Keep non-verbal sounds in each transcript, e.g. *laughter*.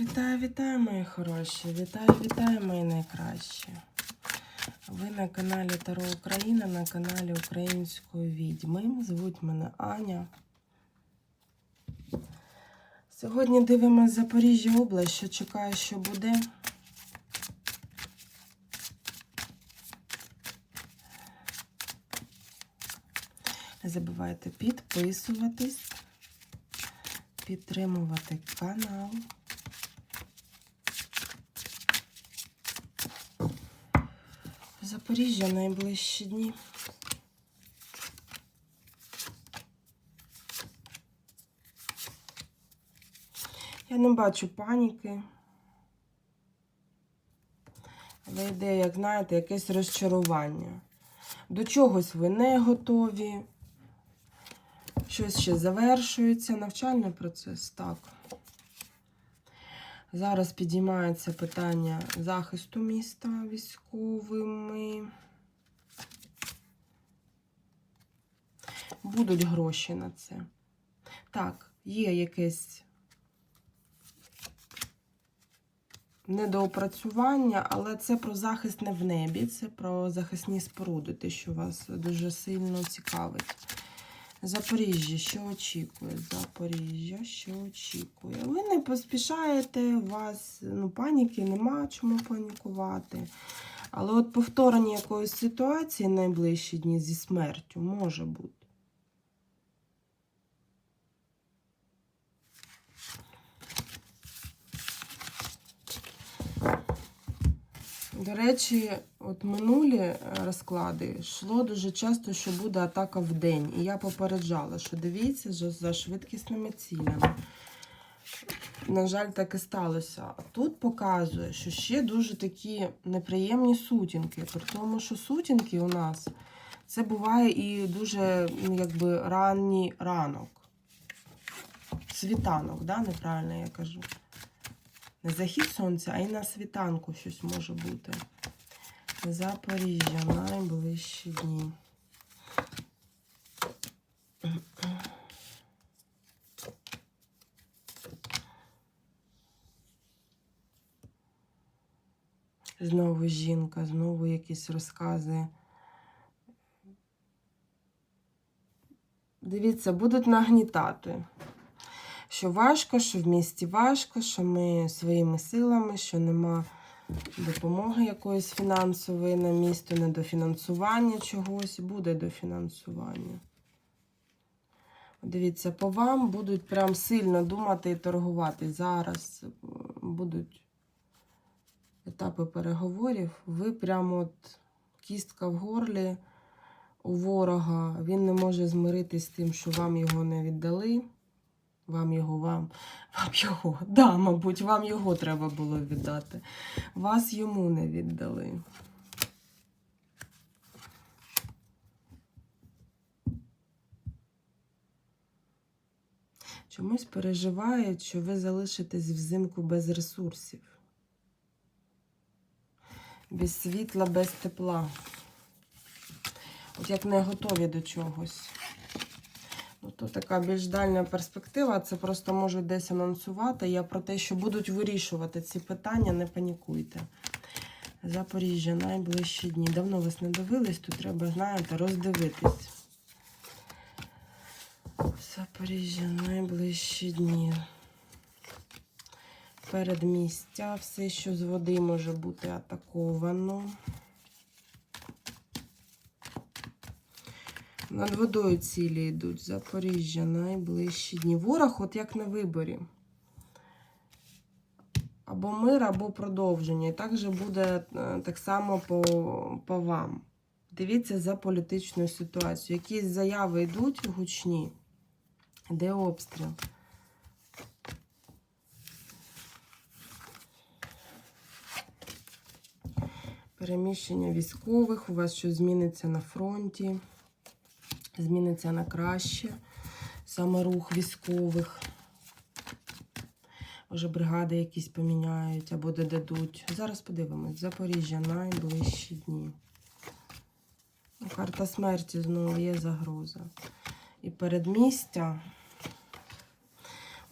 Вітаю, вітаю, мої хороші! Вітаю, вітаю, мої найкращі! Ви на каналі Таро Україна, на каналі Української відьми. Звуть мене Аня. Сьогодні дивимося Запоріжжя область, що чекаю, що буде. Не забувайте підписуватись, підтримувати канал. Запоріжжя найближчі дні. Я не бачу паніки. Але йде, як знаєте, якесь розчарування. До чогось ви не готові. Щось ще завершується. Навчальний процес, так. Зараз підіймається питання захисту міста військовими. Будуть гроші на це. Так, є якесь недоопрацювання, але це про захист не в небі, це про захисні споруди, те, що вас дуже сильно цікавить. Запоріжжя, що очікує? Запоріжжя, що очікує? Ви не поспішаєте, у вас ну, паніки нема чому панікувати. Але от повторення якоїсь ситуації найближчі дні зі смертю може бути. До речі, от минулі е, розклади йшло дуже часто, що буде атака в день. І я попереджала, що дивіться за- за швидкісними цілями. На жаль, так і сталося. Тут показує, що ще дуже такі неприємні сутінки. При тому, що сутінки у нас це буває і дуже ну, якби ранній ранок. Світанок, да? неправильно я кажу. Не захід сонця, а й на світанку щось може бути. Запоріжжя найближчі дні. Знову жінка, знову якісь розкази. Дивіться, будуть нагнітати що важко, що в місті важко, що ми своїми силами, що нема допомоги якоїсь фінансової на місто, недофінансування чогось, буде дофінансування. Дивіться, по вам будуть прям сильно думати і торгувати. Зараз е, будуть етапи переговорів. Ви прямо от кістка в горлі у ворога. Він не може змиритись з тим, що вам його не віддали. Вам його, вам, вам його. *laughs* Да, мабуть, вам його треба було віддати. Вас йому не віддали. Чомусь переживають, що ви залишитесь взимку без ресурсів. Без світла, без тепла. От як не готові до чогось. То така більш дальня перспектива. Це просто можуть десь анонсувати. Я про те, що будуть вирішувати ці питання, не панікуйте. Запоріжжя найближчі дні. Давно вас не дивились, то треба, знаєте, роздивитись. Запоріжжя найближчі дні. Передмістя, все, що з води може бути атаковано. Над водою цілі йдуть. Запоріжжя найближчі дні. Ворог, от як на виборі. Або мир, або продовження. І так же буде е, так само по, по вам. Дивіться за політичною ситуацією. Якісь заяви йдуть гучні. Де обстріл? Переміщення військових. У вас щось зміниться на фронті зміниться на краще. Саме рух військових. Може, бригади якісь поміняють або додадуть. Зараз подивимось. Запоріжжя найближчі дні. Карта смерті знову є загроза. І передмістя.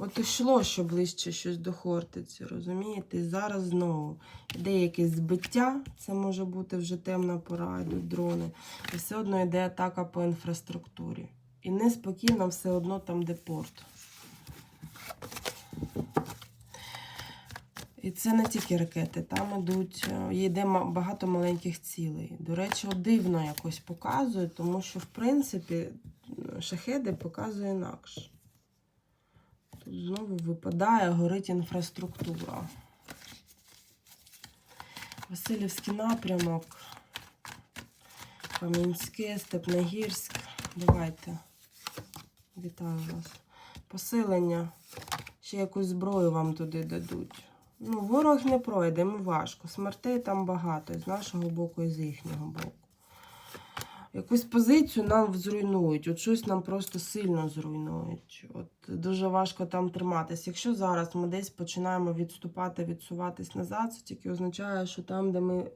От йшло, що ближче щось до Хортиці, розумієте? І зараз знову йде якесь збиття, це може бути вже темна пора, йдуть дрони. І все одно йде атака по інфраструктурі. І неспокійно все одно там, де порт. І це не тільки ракети, там ідуть, е, йде багато маленьких цілей. До речі, дивно якось показує, тому що, в принципі, шахеди показує інакше. Тут знову випадає, горить інфраструктура. Васильівський напрямок, Кам'янське, Степногірськ. Давайте. Вітаю вас. Посилення. Ще якусь зброю вам туди дадуть. Ну, ворог не пройде, йому важко. Смертей там багато, і з нашого боку, і з їхнього боку. Якусь позицію нам зруйнують, от щось нам просто сильно зруйнують. От дуже важко там триматись. Якщо зараз ми десь починаємо відступати, відсуватись назад, це тільки означає, що там, де ми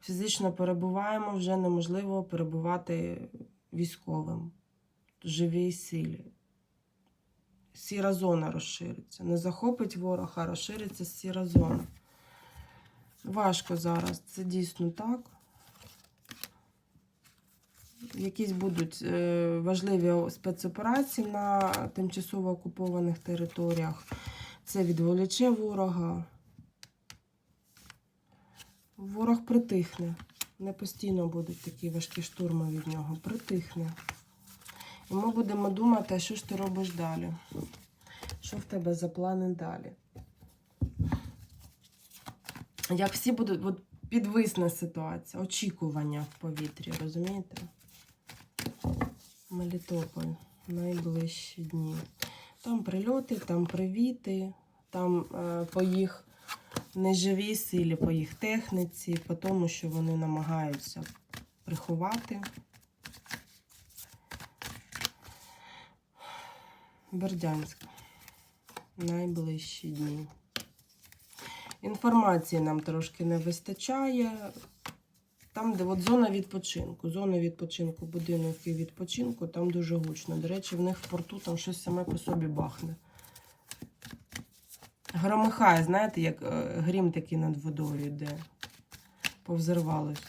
фізично перебуваємо, вже неможливо перебувати військовим живій силі. Сіра зона розшириться. Не захопить ворог, а розшириться сіра зона. Важко зараз, це дійсно так. Якісь будуть е, важливі спецоперації на тимчасово окупованих територіях. Це відволіче ворога. Ворог притихне. Не постійно будуть такі важкі штурми від нього. Притихне. І ми будемо думати, що ж ти робиш далі? Що в тебе за плани далі? Як всі будуть, от підвисна ситуація, очікування в повітрі, розумієте? Мелітополь, найближчі дні. Там прильоти, там привіти, там е, по їх неживій силі, по їх техніці, по тому, що вони намагаються приховати. Бердянськ. Найближчі дні. Інформації нам трошки не вистачає. Там, де от зона відпочинку. Зона відпочинку, будинки відпочинку, там дуже гучно. До речі, в них в порту там щось саме по собі бахне. Громихає, знаєте, як е, грім такий над водою йде. Повзервалось.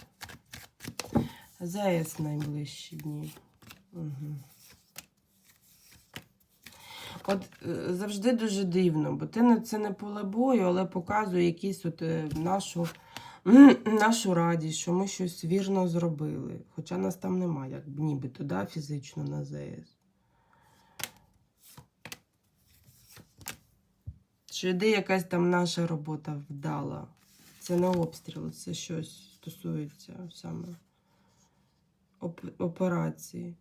ЗАЕС найближчі дні. Угу. От е, завжди дуже дивно, бо ти це не поле бою, але показує якісь от е, нашу, *clears throat* нашу радість, що ми щось вірно зробили. Хоча нас там немає, як нібито, да, фізично на ЗС. Що йде якась там наша робота вдала. Це не обстріл, це щось стосується саме оп- операції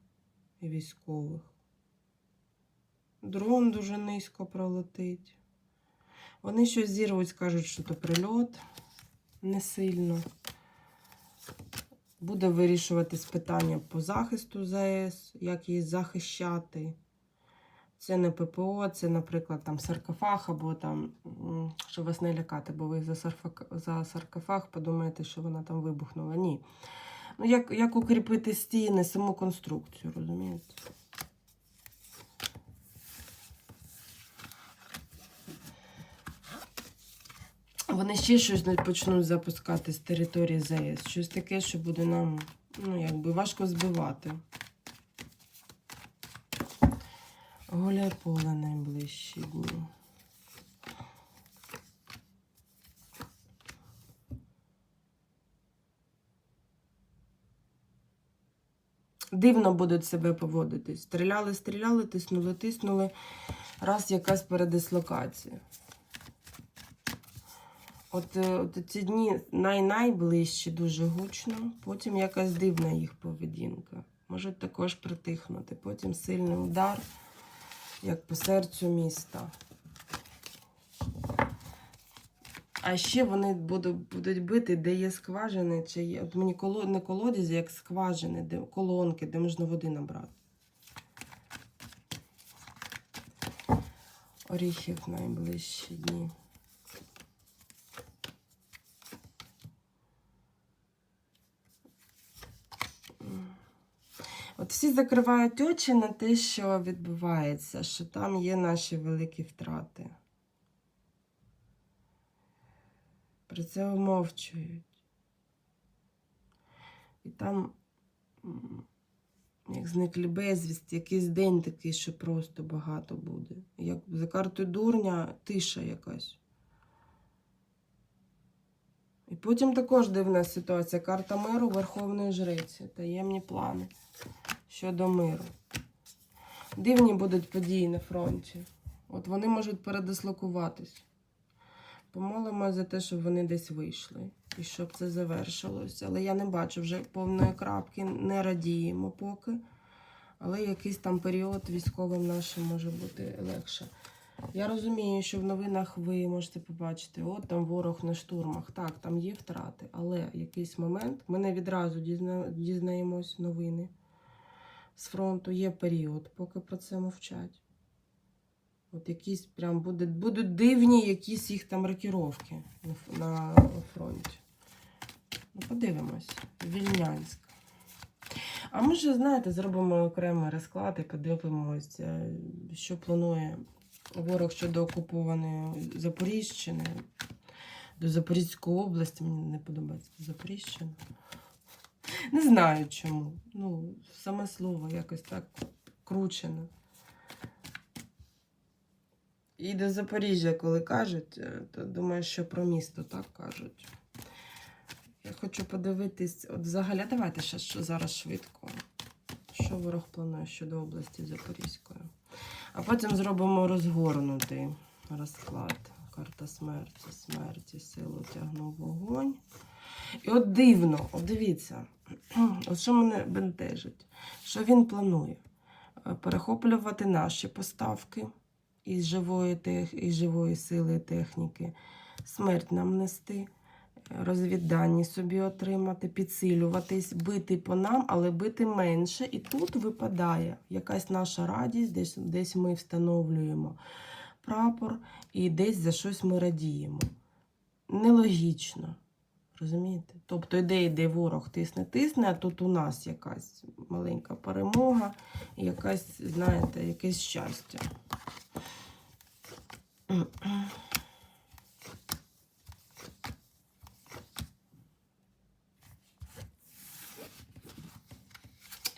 військових. Дрон дуже низько пролетить. Вони щось зірвуть, скажуть, що то прильот не сильно. Буде вирішуватись питання по захисту ЗАЕС, як її захищати. Це не ППО, це, наприклад, там саркофаг або там, щоб вас не лякати, бо ви за, за саркофаг подумаєте, що вона там вибухнула. Ні. Ну, як, як укріпити стіни, саму конструкцію, розумієте? Вони ще щось почнуть запускати з території ЗАЕС. Щось таке, що буде нам ну, якби важко збивати. Голя поле найближчі дні. Дивно будуть себе поводити. Стріляли, стріляли, тиснули, тиснули. Раз якась передислокація. От, е, от ці дні най-найближчі дуже гучно, потім якась дивна їх поведінка. Можуть також притихнути. Потім сильний удар, як по серцю міста. А ще вони будуть, будуть бити, де є скважини, чи є. От мені коло, не колодязі, як скважини, де колонки, де можна води набрати. Оріхів найближчі дні. Всі закривають очі на те, що відбувається, що там є наші великі втрати. Про це умовчують. І там, як зниклі безвісті, якийсь день такий, що просто багато буде. Як за картою дурня тиша якась. І потім також дивна ситуація. Карта миру Верховної Жриці, таємні плани щодо миру. Дивні будуть події на фронті. От вони можуть передислокуватись. Помолимо за те, щоб вони десь вийшли і щоб це завершилось. Але я не бачу вже повної крапки, не радіємо поки. Але якийсь там період військовим нашим може бути легше. Я розумію, що в новинах ви можете побачити, от там ворог на штурмах. Так, там є втрати, але якийсь момент ми не відразу дізна... дізнаємось новини з фронту. Є період, поки про це мовчать. От якісь прям буде, будуть дивні якісь їх там рокіровки на, фронті. Ну, подивимось. Вільнянськ. А ми ж, знаєте, зробимо окремий розклад і подивимось, е, що планує ворог щодо окупованої Запоріжчини. До Запорізької області мені не подобається Запоріжчина. Не знаю чому. Ну, саме слово якось так кручене. І до Запоріжжя, коли кажуть, е, то думаю, що про місто так кажуть. Я хочу подивитись, от взагалі, давайте ще що зараз швидко. Що ворог планує щодо області Запорізької. А потім зробимо розгорнутий розклад. Карта смерті, смерті, силу тягнув вогонь. І от дивно, от дивіться, *clears throat* от що мене бентежить, що він планує Е, перехоплювати наші поставки із живої, тех, із живої сили техніки, смерть нам нести, розвіддані собі отримати, підсилюватись, бити по нам, але бити менше. І тут випадає якась наша радість, десь, десь ми встановлюємо прапор і десь за щось ми радіємо. Нелогічно. Розумієте? Тобто ідея, де ворог тисне, тисне, а тут у нас якась маленька перемога, якась, знаєте, якесь щастя.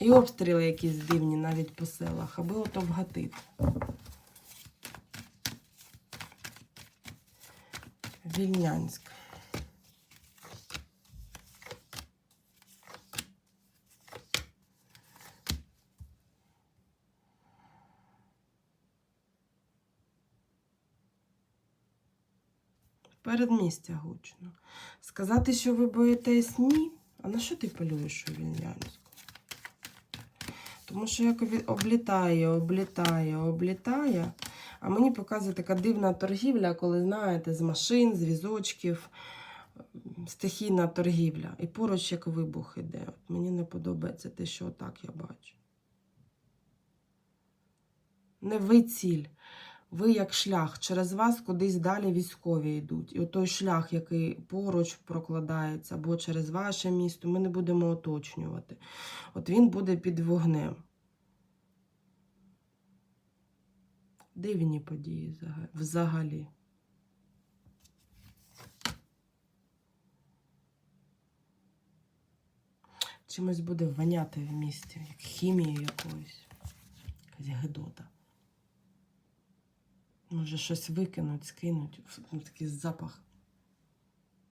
І обстріли якісь дивні навіть по селах, аби ото вгатити. Вільнянськ. Передмістя гучно. Сказати, що ви боїтесь ні. А на що ти полюєш у Вільнянську? Тому що як облітає, облітає, облітає. А мені показує така дивна торгівля, коли, знаєте, з машин, з візочків, стихійна торгівля. І поруч як вибух іде. От мені не подобається те, що отак я бачу. Не ви ціль. Ви як шлях, через вас кудись далі військові йдуть. І той шлях, який поруч прокладається, або через ваше місто, ми не будемо оточнювати. От він буде під вогнем. Дивні події взагалі. Чимось буде воняти в місті, як хімією якоюсь. Якась гидота. Може, щось викинуть, скинуть. Ну, такий запах